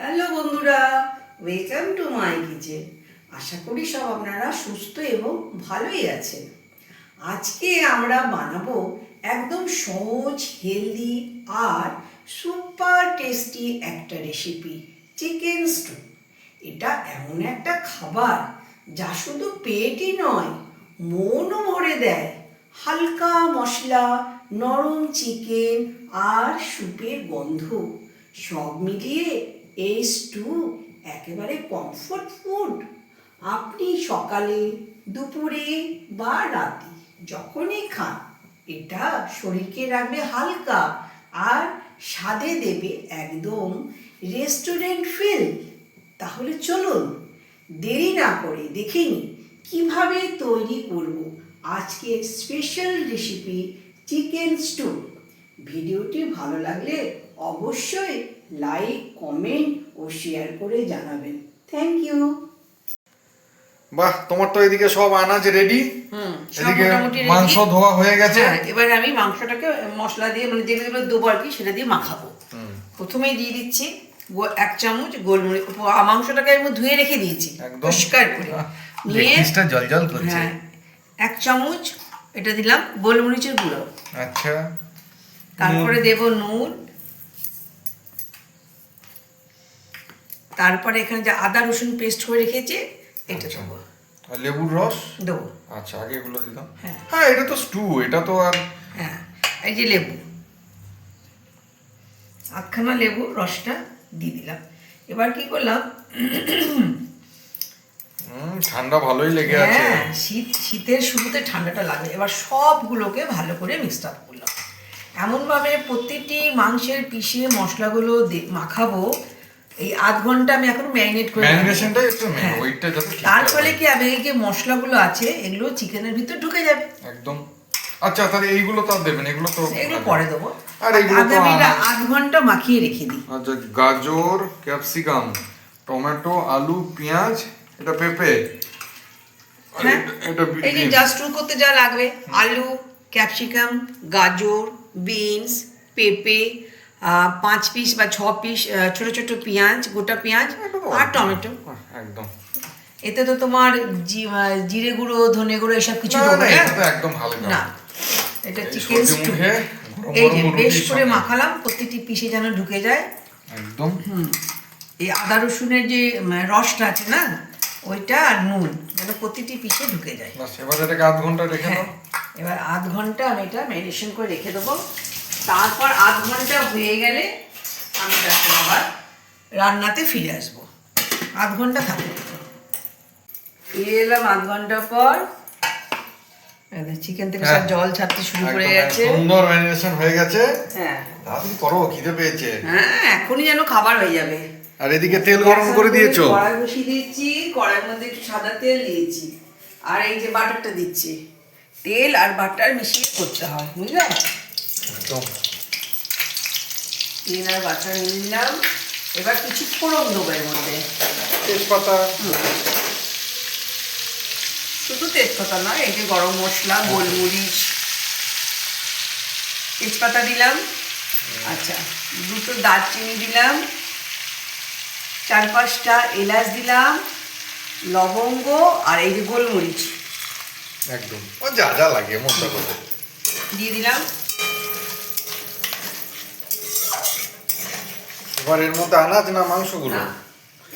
Hello বন্ধুরা welcome to my kitchen আশা করি সব আপনারা সুস্থ এবং ভালোই আছেন। আজকে আমরা বানাবো একদম সহজ হেলদি আর সুপার টেস্টি একটা রেসিপি চিকেন স্টু এটা এমন একটা খাবার যা শুধু পেটই নয়, মনও ভরে দেয়। হালকা মশলা, নরম চিকেন আর স্যুপের গন্ধ, সব মিলিয়ে এই স্টু একেবারে কমফোর্ট ফুড আপনি সকালে, দুপুরে বা রাতে যখনই খান, এটা শরীরকে রাখবে হালকা আর স্বাদে দেবে একদম রেস্টুরেন্ট ফিল তাহলে চলুন, দেরি না করে দেখে নিই কীভাবে তৈরি করব আজকের স্পেশাল রেসিপি চিকেন স্টু ভিডিওটি ভালো লাগলে অবশ্যই লাইক কমেন্ট ও শেয়ার করে জানাবেন। থ্যাংক ইউ বাহ তোমার তো এদিকে সব আনাজ রেডি হুম এদিকে মোটামুটি মাংস ধোয়া হয়ে গেছে। হ্যাঁ এবার আমি মাংসটাকে মশলা দিয়ে মানে যেগুলো যেগুলো দেবো আর কি সেটা দিয়ে মাখাবো। প্রথমেই দিয়ে দিচ্ছি এক চামচ গোলমরিচ মাংসটাকে আমি ধুয়ে রেখে দিয়েছি একদম। পরিষ্কার করে। নিয়ে লেগপিসটা জলজল করছে। হ্যাঁ এক চামচ এটা দিলাম গোলমরিচের গুঁড়ো। আচ্ছা। তারপরে দেব নুন তারপরে এখানে যে আদা রসুন পেস্ট করে রেখেছে এটা আচ্ছা। দেবো। আর লেবুর রস? দেবো। আচ্ছা আগে এগুলো দিতাম। হ্যাঁ। হ্যাঁ এটা তো স্টু এটা তো আর হ্যাঁ এই যে লেবু। আধখানা লেবু রসটা দিয়ে দিলাম। এবার কি করলাম? হুম, ঠান্ডা ভালোই লেগে আছে। হ্যাঁ শীত শীতের শুরুতে ঠান্ডাটা লাগে এবার সবগুলোকে ভালো করে মিক্সড আপ করলাম। এমনভাবে প্রত্যেকটি মাংসের পিষে মশলাগুলো মাখাবো এই আধ ঘণ্টা আমি এখন ম্যারিনেট করে ম্যারিনেশনটা একটু হ্যাঁ। ওইটা যাতে তার ফলে কি হবে এই যে মশলাগুলো আছে এগুলো চিকেনের ভিতর ঢুকে যাবে। একদম। আচ্ছা তাহলে এইগুলো তো দেবেন এগুলো তো এগুলো পরে দেবো। আর এগুলো তো আমি আধ ঘণ্টা মাখিয়ে রেখে দিই। আচ্ছা গাজর ক্যাপসিকাম টমেটো আলু পেঁয়াজ এটা পেঁপে। হ্যাঁ? এই যে। জাস্ট করতে যা লাগবে আলু ক্যাপসিকাম গাজর বিনস পেঁপে পাঁচ পিস বা ছ পিস ছোট ছোট পেঁয়াজ গোটা পেঁয়াজ আর টমেটো। হ্যাঁ, একদম। এতে তো তোমার জিরে গুঁড়ো ধনে গুঁড়ো এসব কিছু না, এটা একদম না এটা চিকেন স্টু এই যে বেশ করে মাখালাম প্রত্যেকটি পিসে যেন ঢুকে যায়। একদম। এই আদা রসুনের যে রসটা আছে না ওইটা আর নুন যেন প্রতিটি পিসে ঢুকে যায়। এবার এটাকে আধ ঘণ্টা রেখে হ্যাঁ দাও। এবার আধ ঘণ্টা আমি এটা ম্যারিনেশন করে রেখে দেবো। তারপর আধ ঘণ্টা হয়ে গেলে আমি তারপর আবার রান্নাতে ফিরে আসব। আধ ঘণ্টা থাকবে। ফিরে এলাম আধ ঘণ্টা পর। চিকেন থেকে সব হ্যাঁ। জল ছাড়তে শুরু করে গেছে। সুন্দর ম্যারিনেশন হয়ে গেছে। হ্যাঁ। তাড়াতাড়ি করো খিদে পেয়েছে। হ্যাঁ এখনই যেন খাবার হয়ে যাবে। আর এদিকে তেল গরম করে দিয়েছ? কড়াই বসিয়ে দিয়েছি কড়াইয়ের মধ্যে একটু সাদা তেল দিয়েছি। আর এই যে বাটারটা দিচ্ছি। তেল আর বাটার মিশিয়ে করতে হয় বুঝলে? তেল আর বাটার নিলাম। এবার কিছু ফোড়ন দেবো এর মধ্যে। তেজপাতা। শুধু তেজপাতা নয় এই যে গরম মশলা গোলমরিচ তেজপাতা দিলাম। আচ্ছা দুটো দারচিনি দিলাম। চার পাঁচটা এলাচ দিলাম লবঙ্গ আর এই যে গোলমরিচ। একদম। ও যা যা লাগে মশলা করে। দিয়ে দিলাম। এর মধ্যে আনাজ না মাংসগুলো?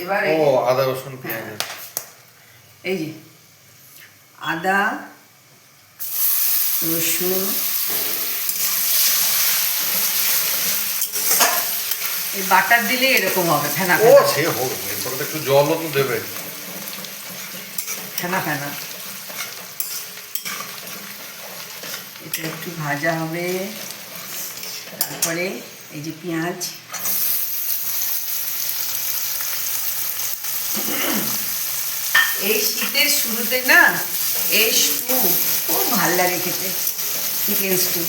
এবার ও আদা রসুন পেঁয়াজ। এই যে আদা রসুন এই বাটার দিলে এরকম হবে ফেনা ও সে হোক এরপরে একটু জলও তো দেবে। ফেনা ফেনা। এটা একটু ভাজা হবে। তারপরে এই যে পেঁয়াজ। এই শীতের শুরুতে না এই স্টু খুব ভালো লাগে খেতে চিকেন স্টু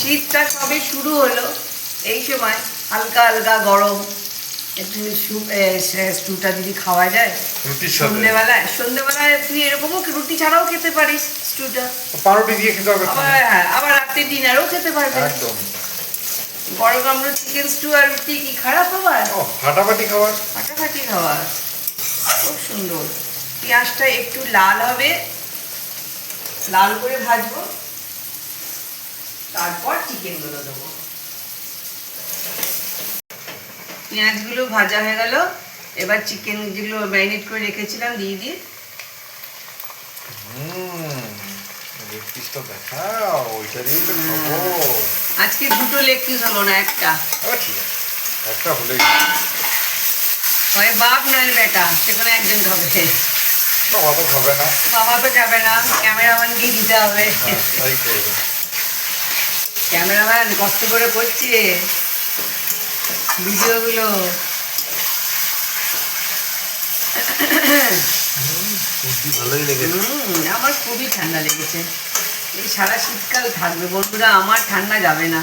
শীতটা সবে শুরু হলো? এই সময় হালকা হালকা গরম একটু স্টুটা যদি খাওয়া যায় সন্ধ্যেবেলায় সন্ধ্যেবেলায় তুই এরকমও রুটি ছাড়াও খেতে পারিস স্টুটা পাউরুটি দিয়ে খেতে হবে আবার হ্যাঁ, আবার রাতে ডিনারও খেতে পারবে। একদম। গরম গরম চিকেন স্টু আর রুটি কি খারাপ আবার ও ফাটাফাটি খাবার। ফাটাফাটি খাবার। খুব সুন্দর। পেঁয়াজটা একটু লাল হবে। লাল করে ভাজবো। তারপর চিকেনগুলো দেবো। পেঁয়াজগুলো ভাজা হয়ে গেল। এবার চিকেন যেগুলো ম্যারিনেট করে রেখেছিলাম দিয়ে দিয়ে আজকে দুটো লেগ পিস হলো না একটা। একটা হলেই হয় বাপ নয় বেটা সেখানে একজন খাবে। বাবা তো খাবে না বাবা তো খাবে না ক্যামেরাম্যান দিয়ে দিতে হবে তাই করবে ক্যামেরাম্যান কষ্ট করে করছে ভিডিওগুলো ভালোই আমার খুবই ঠান্ডা লেগেছে। এই সারা শীতকাল থাকবে বন্ধুরা, আমার ঠান্ডা যাবে না।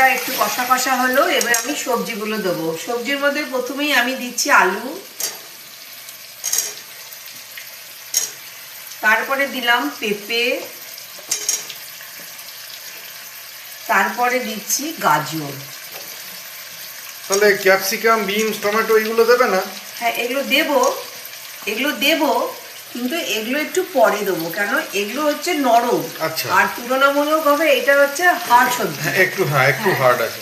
চিকেনটা একটু কষা কষা হলো এবার আমি সবজিগুলো দেবো। সবজির মধ্যে প্রথমেই আমি দিচ্ছি আলু। তারপরে দিলাম পেঁপে। তারপরে দিচ্ছি গাজর। তাহলে ক্যাপসিকাম বিনস টমেটো এগুলো দেবে না? হ্যাঁ এগুলো দেবো। এগুলো দেবো কিন্তু এগুলো একটু পরে দেবো কেন এগুলো হচ্ছে নরম। আচ্ছা। আর তুলনামূলক হবে এটা হচ্ছে হাড় সবজি। হ্যাঁ একটু হ্যাঁ একটু হ্যাঁ। হার্ড আছে।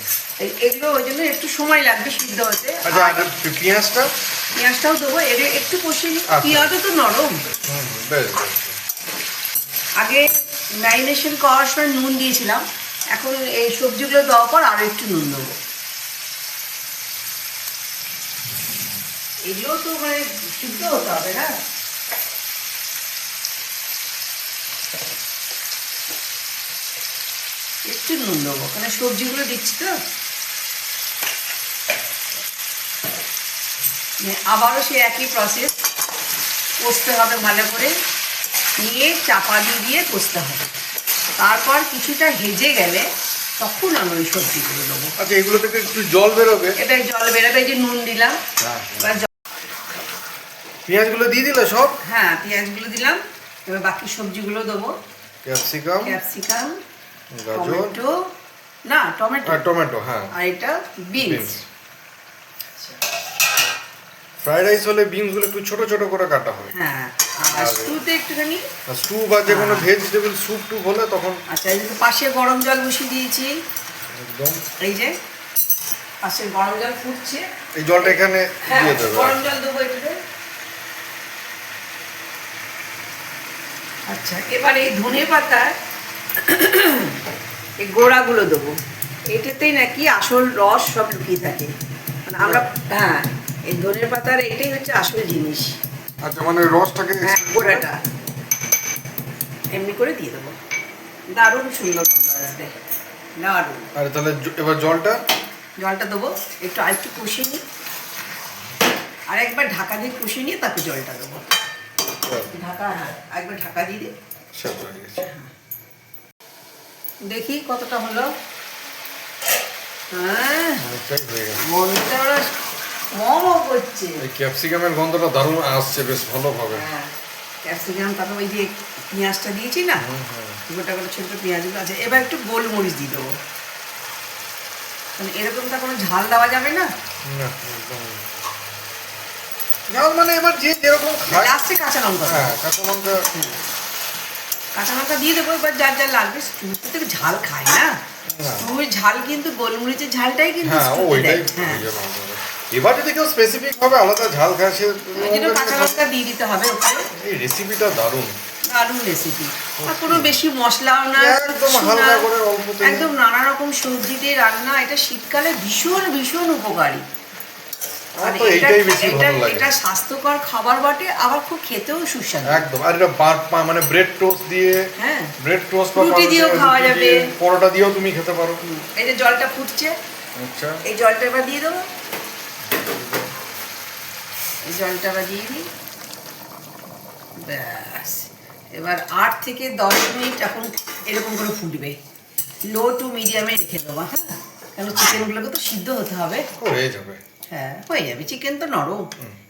এগুলো ওই জন্য একটু সময় লাগবে সিদ্ধ হতে। আচ্ছা আর পেঁয়াজটা? পেঁয়াজটাও দেবো এর একটু কষিয়ে নিই। আচ্ছা। পেঁয়াজও তো নরম। আগে ম্যারিনেশন করার সময় নুন দিয়েছিলাম। এখন এই সবজিগুলো দেওয়ার পর আরও একটু নুন দেবো। এগুলো তো মানে সিদ্ধ হতে হবে না? একটু নুন দেবো। কারণ সবজিগুলো দিচ্ছি তো। আবারও সেই একই প্রসেস কষতে হবে ভালো করে। নিয়ে চাপা দিয়ে দিয়ে কষতে হবে। তারপর কিছুটা হেজে গেলে তখন আমি ওই সবজিগুলো দেবো। আচ্ছা এগুলো থেকে একটু জল বেরোবে? এবার জল বেরোবে যে নুন দিলাম। হ্যাঁ। পেঁয়াজগুলো দিয়ে দিলে সব? হ্যাঁ পেঁয়াজগুলো দিলাম। এবার বাকি সবজিগুলো দেবো। ক্যাপসিকাম। ক্যাপসিকাম। টমেটো। না টমেটো। টমেটো হ্যাঁ। আর এটা বিনস। ফ্রাইড রাইস হলে বিনসগুলো একটু ছোট ছোট করে কাটা হয়। হ্যাঁ আর স্টুতে একটুখানি। স্টু বা যে কোনো হ্যাঁ। ভেজিটেবল স্যুপ টুপ হলে তখন আচ্ছা এই যে পাশে গরম জল বসিয়ে দিয়েছি। একদম। এই যে পাশে গরম জল ফুটছে। এই জলটা এখানে হ্যাঁ দিয়ে দেবে। গরম জল দেবো এটাতে। আচ্ছা এবার এই ধনে পাতার এই গোড়াগুলো দেবো। এটাতেই নাকি আসল রস সব লুকিয়ে থাকে। মানে আমরা হ্যাঁ এই ধনে পাতার এটাই হচ্ছে আসল জিনিস। আচ্ছা মানে রসটাকে হ্যাঁ গোড়াটা। এমনি করে দিয়ে দেবো। দারুণ সুন্দর দারুণ। আর তাহলে এবার জলটা? জলটা দেবো। একটু আর একটু কষিয়ে নিই। আর একবার ঢাকা দিয়ে কষিয়ে নিয়ে তারপর জলটা দেবো। ঢাকা হ্যাঁ একবার ঢাকা দিয়ে দিই শেষ হয়ে গেছে দেখি কতটা হলো। হ্যাঁ হয়ে গেছে মনটা ওরা করছে। এই ক্যাপসিকামের গন্ধটা দারুণ আসছে বেশ ভালোভাবে হ্যাঁ ক্যাপসিকাম তারপর ওই যে পেঁয়াজটা দিয়েছি না গোটা গোটা ছোটো ছোটো পেঁয়াজগুলো আছে। এবার একটু গোলমরিচ দিয়ে দেবো। মানে এরকম তো কোনো ঝাল দেওয়া যাবে না। মানে এবার যে যেরকম খায় লাস্টে কাঁচা লঙ্কা। হ্যাঁ কাঁচা লঙ্কা কাঁচা লঙ্কা দিয়ে দেবো এবার যার যার লাগবে স্টুতে তো ঝাল খায় না। না। স্টুর ঝাল কিন্তু গোলমরিচের ঝালটাই কিন্তু হ্যাঁ স্টুতে দেয়। হ্যাঁ। ওই। এবার যদি কেউ স্পেসিফিক ভাবে আলাদা ঝাল খায় সে ওই কাঁচা লঙ্কা দিয়ে দিতে হবে ওখানে এই রেসিপিটা দারুণ। দারুণ রেসিপি আর কোনো বেশি মশলাও না একদম হালকা করে অল্প একদম নানা রকম সবজি দিয়ে রান্না এটা শীতকালে ভীষণ ভীষণ উপকারী। আমার আর তো এটা এইটাই বেশি ভালো লাগে। এটা স্বাস্থ্যকর খাবার বটে আবার খুব খেতেও সুস্বাদু। একদম আর এটা মানে ব্রেড টোস্ট দিয়ে হ্যাঁ ব্রেড টোস্ট রুটি দিয়েও খাওয়া যাবে। পরোটা দিয়েও তুমি খেতে পারো। এই যে জলটা ফুটছে আচ্ছা। এই জলটা এবার দিয়ে দেবো। এই জলটা এবার দিয়ে দিই। ব্যাস এবার আট থেকে দশ মিনিট এখন এরকম করে ফুটবে। লো টু মিডিয়ামে রেখে দেবো হ্যাঁ? কারণ চিকেনগুলোকে তো সিদ্ধ হতে হবে। হয়ে যাবে। হ্যাঁ হয়ে যাবে। চিকেন তো নরম।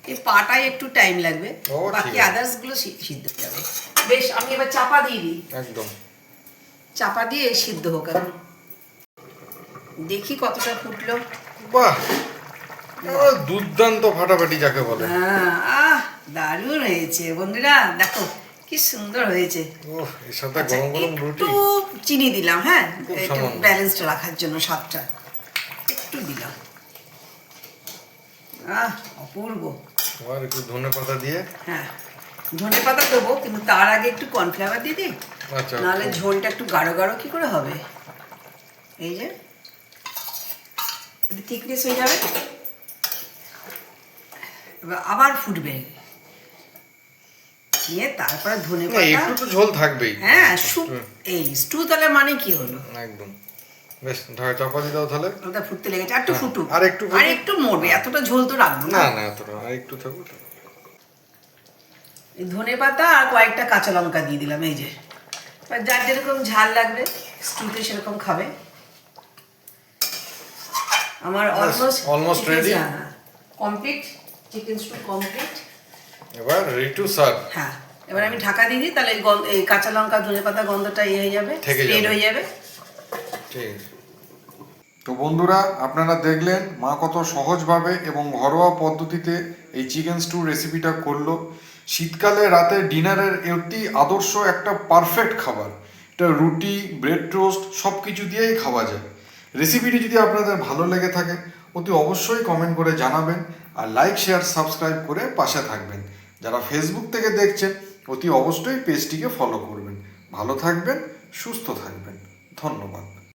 এই পাটায় একটু টাইম লাগবে। বাকি আছে। আদার্সগুলো সিদ্ধ হয়ে যাবে। বেশ আমি এবার চাপা দিয়ে দিই। একদম। চাপা দিয়ে সিদ্ধ হোক এখন দেখি কতটা ফুটলো। বাহ! দুর্দান্ত ফাটাফাটি যাকে বলে। হ্যাঁ আহ দারুণ হয়েছে। বন্ধুরা দেখো কি সুন্দর হয়েছে। ওহ এর সাথে আচ্ছা, গরম গরম রুটি। একটু চিনি দিলাম হ্যাঁ? একটু ব্যালেন্সড রাখার জন্য স্বাদটা। একটু দিলাম। আহ অপূর্ব। আর একটু ধনে পাতা দিয়ে? হ্যাঁ ধনে পাতা দেবো কিন্তু তার আগে একটু কর্নফ্লাওয়ার দিয়ে দিই। আচ্ছা নাহলে ঝোলটা একটু গাঢ় গাঢ় কি করে হবে? এই যে থিকনেস হয়ে যাবে। এবার আবার ফুটবে। নিয়ে তারপরে ধনে পাতা। একটু তো ঝোল থাকবেই। হ্যাঁ স্টু এই স্টু তাহলে মানে কি হলো? একদম। বেশ ঢাকা চাপা দিয়ে দাও তাহলে। ওটা ফুটতে লেগেছে আর একটু হ্যাঁ, ফুটুক। আর একটু আর একটু মরবে এতটা ঝোল তো রাখব না। না না এতটা আর একটু থাকুক। ধনে পাতা আর কয়েকটা কাঁচা লঙ্কা দিয়ে দিলাম এই যে। যার যেরকম ঝাল লাগবে স্টুতে সেরকম খাবে। আমার almost complete chicken stew complete এবার রেডি টু সার্ভ হ্যাঁ এবার আমি ঢাকা দিয়ে দিই তাহলে এই কাঁচা লঙ্কা ধনে পাতা গন্ধটা ইয়ে হয়ে যাবে থেকে স্প্রেড যাবে। হয়ে যাবে। ঠিক তো বন্ধুরা, আপনারা দেখলেন মা কত সহজভাবে এবং ঘরোয়া পদ্ধতিতে এই চিকেন স্টু রেসিপিটা করল। শীতকালে রাতে ডিনারের অতি আদর্শ একটা পারফেক্ট খাবার। এটা রুটি ব্রেড টোস্ট সব কিছু দিয়েই খাওয়া যায়। রেসিপিটি যদি আপনাদের ভালো লেগে থাকে, অতি অবশ্যই কমেন্ট করে জানাবেন আর লাইক শেয়ার সাবস্ক্রাইব করে পাশে থাকবেন। যারা ফেসবুক থেকে দেখছেন, অতি অবশ্যই পেজটিকে ফলো করবেন। ভালো থাকবেন, সুস্থ থাকবেন। ধন্যবাদ।